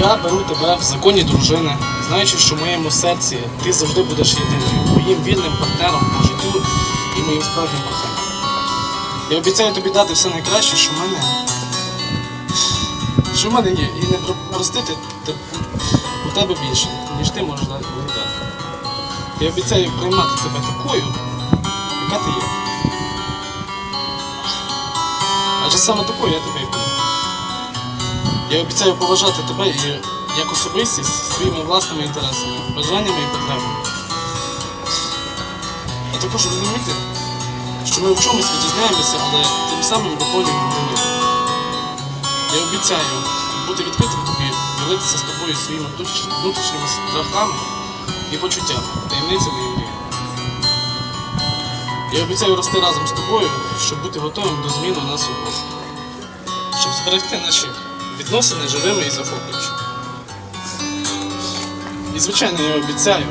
Я беру тебе в законі дружини, знаючи, що в моєму серці ти завжди будеш єдиною, моїм вільним партнером по життю і моїм справжнім коханням. Я обіцяю тобі дати все найкраще, що в мене. Що в мене є, і не простити у тебе більше, ніж ти можеш дати мені дати. Я обіцяю приймати тебе такою, яка ти є. Адже саме такою я тебе і буду. Я обіцяю поважати тебе і як особистість своїми власними інтересами, бажаннями і потребами. А також розуміти, що ми в чомусь відрізняємося, але тим самим доповнюємо один. Я обіцяю бути відкритим тобі, ділитися з тобою своїми внутрішніми страхами і почуттями, таємницями і мріями. Я обіцяю рости разом з тобою, щоб бути готовим до зміни нас обох. Щоб зберегти наші відносини живими і захоплюючими. І звичайно, я обіцяю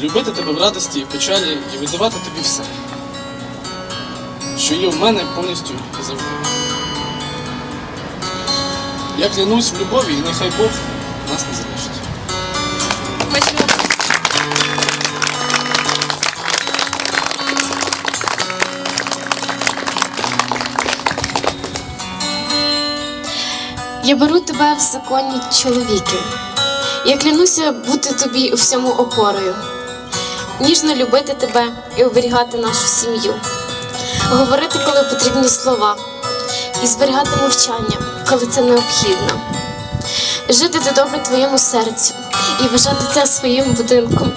любити тебе в радості і в печалі і віддавати тобі все, що є в мене повністю і завжди. Я клянусь в любові, і нехай Бог нас не залишить. Я беру тебе в законні чоловіки. Я клянуся бути тобі у всьому опорою, ніжно любити тебе і оберігати нашу сім'ю, говорити, коли потрібні слова, і зберігати мовчання, коли це необхідно, жити де добре твоєму серцю і вважати це своїм будинком.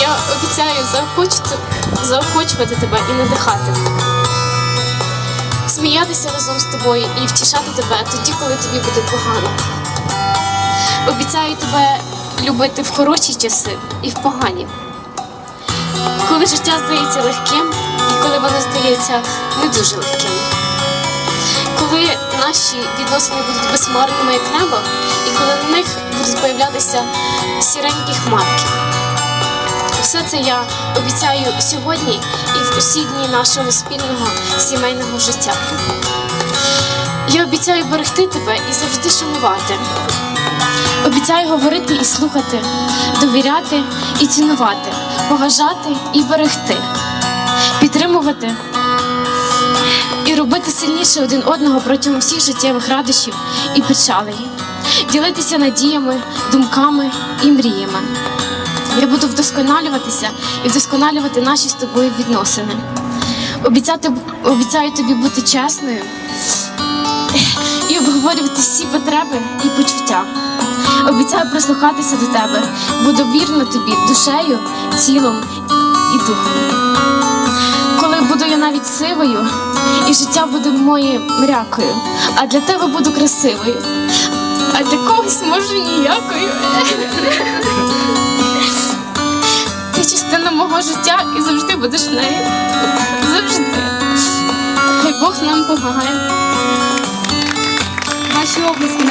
Я обіцяю заохочувати, заохочувати тебе і надихати сміятися разом з тобою і втішати тебе тоді, коли тобі буде погано. Обіцяю тебе любити в хороші часи і в погані. Коли життя здається легким, і коли воно здається не дуже легким. Коли наші відносини будуть безхмарними, як небо, і коли на них будуть появлятися сіренькі хмарки. Все це я обіцяю сьогодні і в усі дні нашого спільного сімейного життя. Я обіцяю берегти тебе і завжди шанувати. Обіцяю говорити і слухати, довіряти і цінувати, поважати і берегти, підтримувати і робити сильніше один одного протягом всіх життєвих радощів і печалей, ділитися надіями, думками і мріями. Я буду вдосконалюватися і вдосконалювати наші з тобою відносини. Обіцяти, обіцяю тобі бути чесною і обговорювати всі потреби і почуття. Обіцяю прислухатися до тебе, буду вірна тобі душею, тілом і духом. Коли буду я навіть сивою, і життя буде моєю мрякою, а для тебе буду красивою, а для когось може ніякою. Мого життя і завжди будеш нею. Завжди. Хай Бог нам помагає. Ваші обласки